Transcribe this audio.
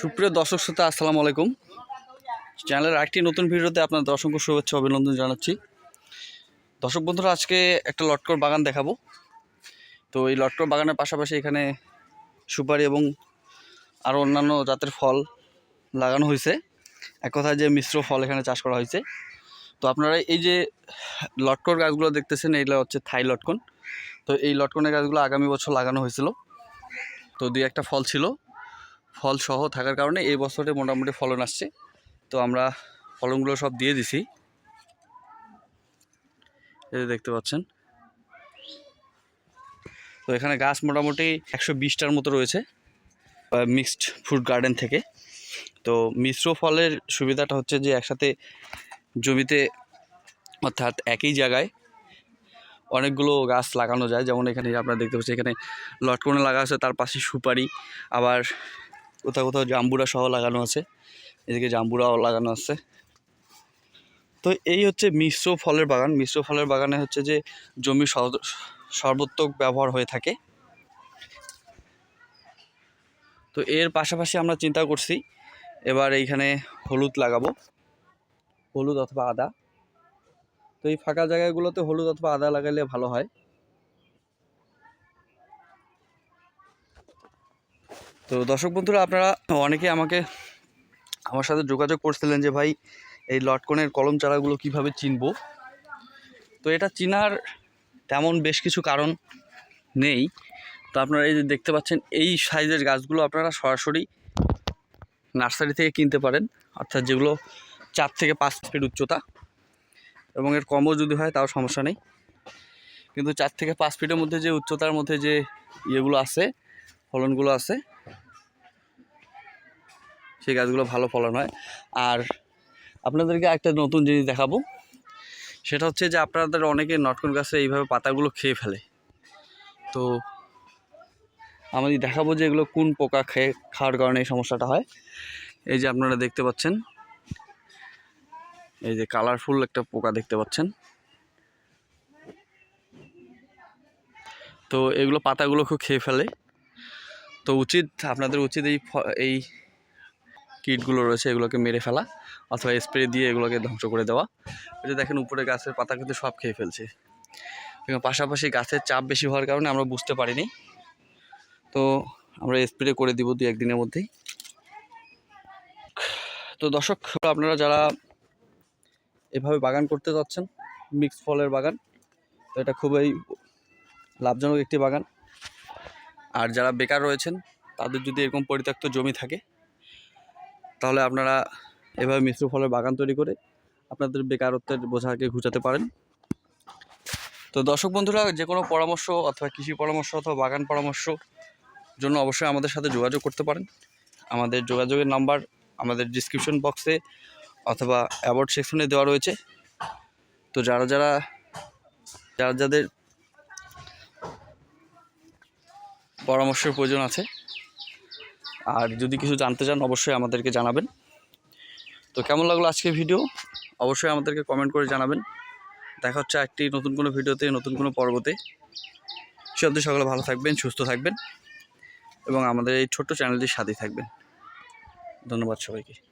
সুপ্রিয় দর্শক শ্রোতা, আসসালামু আলাইকুম। চ্যানেলের আরেকটি নতুন ভিডিওতে আপনাদের অসংখ্য শুভেচ্ছা, অভিনন্দন জানাচ্ছি। দর্শক বন্ধুরা, আজকে একটা লটকর বাগান দেখাবো। তো এই লটকর বাগানের পাশাপাশি এখানে সুপারি এবং আরও অন্যান্য জাতের ফল লাগানো হয়েছে। এক কথায় যে মিশ্র ফল এখানে চাষ করা হয়েছে। তো আপনারা এই যে লটকর গাছগুলো দেখতেছেন, এইগুলো হচ্ছে থাই লটকন। তো এই লটকনের গাছগুলো আগামী বছর লাগানো হয়েছিল। তো দুই একটা ফল ছিল। ফল সহ থাকার কারণে এই বছরে মোটামুটি ফলন আসছে। তো আমরা ফলনগুলো সব দিয়ে দিছি। এই দেখতে পাচ্ছেন। তো এখানে গাছ মোটামুটি একশো বিশটার মতো রয়েছে মিক্সড ফ্রুট গার্ডেন থেকে। তো মিশ্র ফলের সুবিধাটা হচ্ছে যে একসাথে জমিতে অর্থাৎ একই জায়গায় অনেকগুলো গাছ লাগানো যায়। যেমন এখানে আপনারা দেখতে পাচ্ছেন, এখানে লটকনে লাগা আছে, তার পাশে সুপারি, আবার কোথাও কোথাও জাম্বুরা সহ লাগানো আছে। এদিকে জাম্বুরাও লাগানো আছে। তো এই হচ্ছে মিশ্র ফলের বাগান। মিশ্র ফলের বাগানে হচ্ছে যে জমি সর- সর্বোত্তক ব্যবহার হয়ে থাকে। তো এর পাশাপাশি আমরা চিন্তা করছি, এবার এইখানে হলুদ লাগাবো। হলুদ অথবা আদা। তো এই ফাঁকা জায়গাগুলোতে হলুদ অথবা আদা লাগালে ভালো হয়। তো দর্শক বন্ধুরা, আপনারা অনেকে আমাকে আমার সাথে যোগাযোগ করছিলেন যে, ভাই, এই লটকনের কলম চারাগুলো কীভাবে চিনব? তো এটা চিনার তেমন বেশ কিছু কারণ নেই। তো আপনারা এই যে দেখতে পাচ্ছেন, এই সাইজের গাছগুলো আপনারা সরাসরি নার্সারি থেকে কিনতে পারেন, অর্থাৎ যেগুলো চার থেকে পাঁচ ফিট উচ্চতা। এবং এর কমও যদি হয়, তাও সমস্যা নেই। কিন্তু চার থেকে পাঁচ ফিটের মধ্যে যে উচ্চতার মধ্যে যে ইয়েগুলো আছে, ফলনগুলো আছে সেই গাছগুলো ভালো ফলন হয়। আর আপনাদেরকে একটা নতুন জিনিস দেখাবো। সেটা হচ্ছে যে আপনাদের অনেকে নটকন গাছে এইভাবে পাতাগুলো খেয়ে ফেলে। তো আমি দেখাবো যে এগুলো কোন পোকা খেয়ে খাওয়ার কারণে এই সমস্যাটা হয়। এই যে আপনারা দেখতে পাচ্ছেন। এই যে কালারফুল একটা পোকা দেখতে পাচ্ছেন। তো এগুলো পাতাগুলো খুব খেয়ে ফেলে। তো উচিত, আপনাদের উচিত এই এই কীটগুলো রয়েছে, এগুলোকে মেরে ফেলা অথবা স্প্রে দিয়ে এগুলোকে ধ্বংস করে দেওয়া। এটা দেখেন উপরে গাছের পাতা কিন্তু সব খেয়ে ফেলছে। এবং পাশাপাশি গাছের চাপ বেশি হওয়ার কারণে আমরা বুঝতে পারিনি। তো আমরা স্প্রে করে দিব দু একদিনের মধ্যেই। তো দর্শক, আপনারা যারা এভাবে বাগান করতে যাচ্ছেন মিক্স ফলের বাগান, তো এটা খুবই লাভজনক একটি বাগান। আর যারা বেকার রয়েছেন, তাদের যদি এরকম পরিত্যক্ত জমি থাকে তাহলে আপনারা এভাবে মিশ্র ফলের বাগান তৈরি করে আপনাদের বেকারত্বের বোঝাকে ঘুচাতে পারেন। তো দর্শক বন্ধুরা, যে কোনো পরামর্শ অথবা কৃষি পরামর্শ অথবা বাগান পরামর্শ জন্য অবশ্যই আমাদের সাথে যোগাযোগ করতে পারেন। আমাদের যোগাযোগের নাম্বার আমাদের ডিসক্রিপশন বক্সে অথবা অ্যাওয়ার্ড সেকশনে দেওয়া রয়েছে। তো যারা যারা যারা যাদের পরামর্শের প্রয়োজন আছে আর যদি কিছু জানতে চান, অবশ্যই আমাদেরকে জানাবেন। তো কেমন লাগল আজকের ভিডিও অবশ্যই আমাদেরকে কমেন্ট করে জানাবেন। দেখা হচ্ছে একটি নতুন কোনো ভিডিওতে, নতুন কোনো পর্বতে। সে অবধি সকলে ভালো থাকবেন, সুস্থ থাকবেন এবং আমাদের এই ছোট্ট চ্যানেলটি সাথেই থাকবেন। ধন্যবাদ সবাইকে।